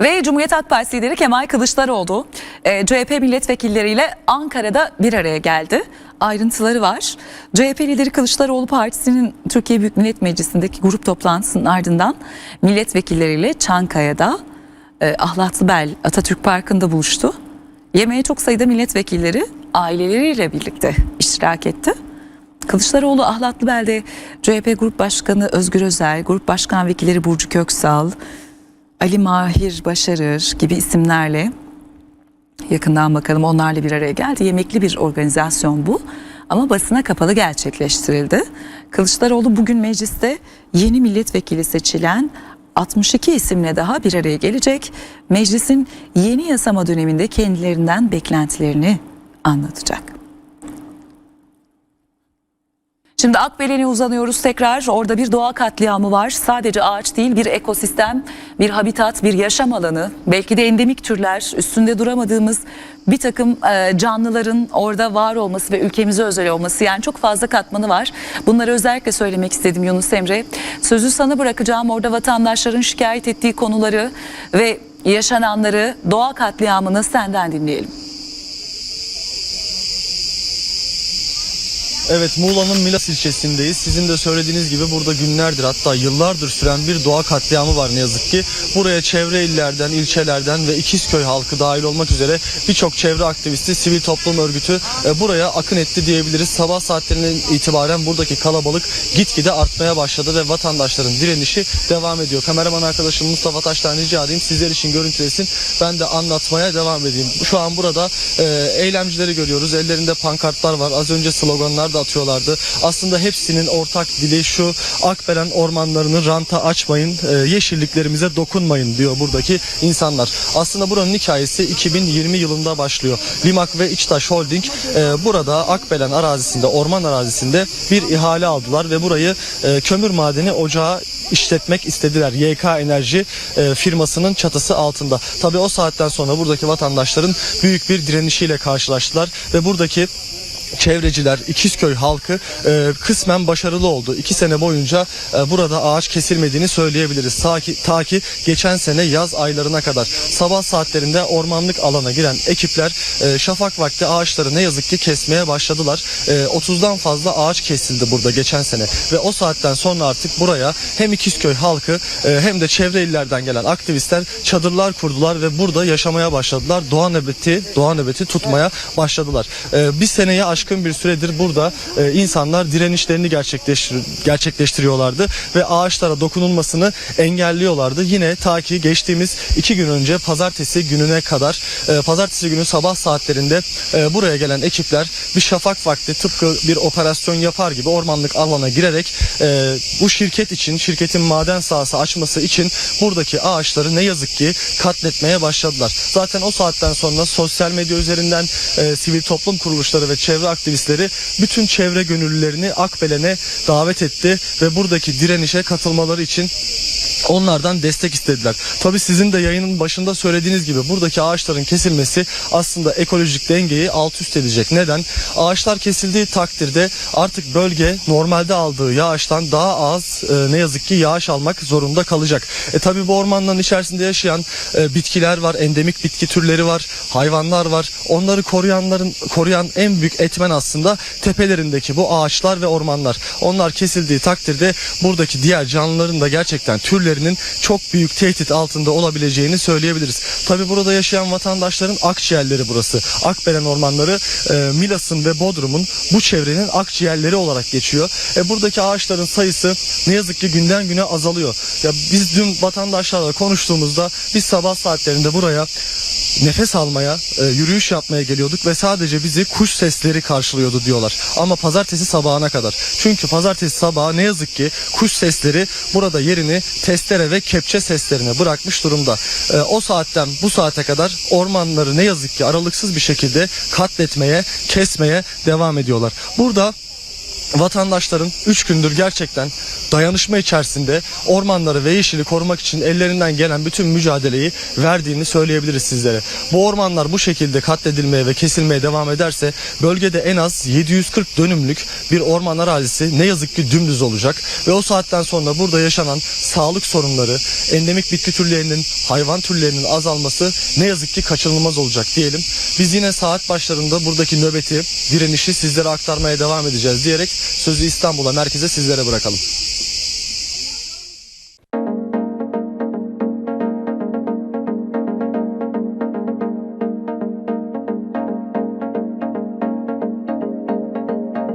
Ve Cumhuriyet Halk Partisi lideri Kemal Kılıçdaroğlu e, CHP milletvekilleriyle Ankara'da bir araya geldi. Ayrıntıları var. CHP lideri Kılıçdaroğlu Partisi'nin Türkiye Büyük Millet Meclisi'ndeki grup toplantısının ardından milletvekilleriyle Çankaya'da e, Ahlatlıbel Atatürk Parkı'nda buluştu. Yemeğe çok sayıda milletvekilleri aileleriyle birlikte iştirak etti. Kılıçdaroğlu Ahlatlıbel'de CHP Grup Başkanı Özgür Özel, Grup Başkan Vekilleri Burcu Köksal, Ali Mahir Başarır gibi isimlerle yakından bakalım onlarla bir araya geldi. Yemekli bir organizasyon bu ama basına kapalı gerçekleştirildi. Kılıçdaroğlu bugün mecliste yeni milletvekili seçilen 62 isimle daha bir araya gelecek. Meclisin yeni yasama döneminde kendilerinden beklentilerini anlatacak. Şimdi Akbelen'e uzanıyoruz tekrar. Orada bir doğa katliamı var. Sadece ağaç değil bir ekosistem, bir habitat, bir yaşam alanı. Belki de endemik türler, üstünde duramadığımız bir takım e, canlıların orada var olması ve ülkemize özel olması. Yani çok fazla katmanı var. Bunları özellikle söylemek istedim Yunus Emre. Sözü sana bırakacağım. Orada vatandaşların şikayet ettiği konuları ve yaşananları, doğa katliamını senden dinleyelim. Evet Muğla'nın Milas ilçesindeyiz. Sizin de söylediğiniz gibi burada günlerdir hatta yıllardır süren bir doğa katliamı var ne yazık ki. Buraya çevre illerden, ilçelerden ve İkizköy halkı dahil olmak üzere birçok çevre aktivisti, sivil toplum örgütü e, buraya akın etti diyebiliriz. Sabah saatlerinden itibaren buradaki kalabalık gitgide artmaya başladı ve vatandaşların direnişi devam ediyor. Kameraman arkadaşım Mustafa Taş'tan rica edeyim sizler için görüntülesin. Ben de anlatmaya devam edeyim. Şu an burada e, eylemcileri görüyoruz. Ellerinde pankartlar var. Az önce sloganlar da atıyorlardı. Aslında hepsinin ortak dili şu Akbelen ormanlarını ranta açmayın, e, yeşilliklerimize dokunmayın diyor buradaki insanlar. Aslında buranın hikayesi 2020 yılında başlıyor. Limak ve İçtaş Holding e, burada Akbelen arazisinde, orman arazisinde bir ihale aldılar ve burayı e, kömür madeni ocağı işletmek istediler. YK Enerji e, firmasının çatısı altında. Tabii o saatten sonra buradaki vatandaşların büyük bir direnişiyle karşılaştılar ve buradaki çevreciler, İkizköy halkı e, kısmen başarılı oldu. İki sene boyunca e, burada ağaç kesilmediğini söyleyebiliriz. Ta ki, ta ki geçen sene yaz aylarına kadar sabah saatlerinde ormanlık alana giren ekipler e, şafak vakti ağaçları ne yazık ki kesmeye başladılar. E, 30'dan fazla ağaç kesildi burada geçen sene ve o saatten sonra artık buraya hem İkizköy halkı e, hem de çevre illerden gelen aktivistler çadırlar kurdular ve burada yaşamaya başladılar. Doğa nöbeti, doğa nöbeti tutmaya başladılar. E, bir seneye aşkın bir süredir burada e, insanlar direnişlerini gerçekleştir gerçekleştiriyorlardı ve ağaçlara dokunulmasını engelliyorlardı. Yine ta ki geçtiğimiz iki gün önce pazartesi gününe kadar e, pazartesi günü sabah saatlerinde e, buraya gelen ekipler bir şafak vakti tıpkı bir operasyon yapar gibi ormanlık alana girerek e, bu şirket için şirketin maden sahası açması için buradaki ağaçları ne yazık ki katletmeye başladılar. Zaten o saatten sonra sosyal medya üzerinden e, sivil toplum kuruluşları ve çevre aktivistleri bütün çevre gönüllülerini Akbelen'e davet etti ve buradaki direnişe katılmaları için onlardan destek istediler. Tabi sizin de yayının başında söylediğiniz gibi buradaki ağaçların kesilmesi aslında ekolojik dengeyi alt üst edecek. Neden? Ağaçlar kesildiği takdirde artık bölge normalde aldığı yağıştan daha az e, ne yazık ki yağış almak zorunda kalacak. E tabi bu ormanların içerisinde yaşayan e, bitkiler var, endemik bitki türleri var, hayvanlar var. Onları koruyanların koruyan en büyük etmen aslında tepelerindeki bu ağaçlar ve ormanlar. Onlar kesildiği takdirde buradaki diğer canlıların da gerçekten türlerinin çok büyük tehdit altında olabileceğini söyleyebiliriz. Tabi burada yaşayan vatandaşların akciğerleri burası. Akbelen ormanları e, Milas'ın ve Bodrum'un bu çevrenin akciğerleri olarak geçiyor. E, buradaki ağaçların sayısı ne yazık ki günden güne azalıyor. Ya biz dün vatandaşlarla konuştuğumuzda biz sabah saatlerinde buraya nefes almaya, e, yürüyüş yapmaya geliyorduk ve sadece bizi kuş sesleri karşılıyordu diyorlar. Ama pazartesi sabahına kadar. Çünkü pazartesi sabahı ne yazık ki kuş sesleri burada yerini testere ve kepçe seslerine bırakmış durumda. E, o saatten bu saate kadar ormanları ne yazık ki aralıksız bir şekilde katletmeye, kesmeye devam ediyorlar. Burada vatandaşların 3 gündür gerçekten dayanışma içerisinde ormanları ve yeşili korumak için ellerinden gelen bütün mücadeleyi verdiğini söyleyebiliriz sizlere. Bu ormanlar bu şekilde katledilmeye ve kesilmeye devam ederse bölgede en az 740 dönümlük bir orman arazisi ne yazık ki dümdüz olacak ve o saatten sonra burada yaşanan sağlık sorunları, endemik bitki türlerinin, hayvan türlerinin azalması ne yazık ki kaçınılmaz olacak diyelim. Biz yine saat başlarında buradaki nöbeti, direnişi sizlere aktarmaya devam edeceğiz diyerek sözü İstanbul'a merkeze sizlere bırakalım.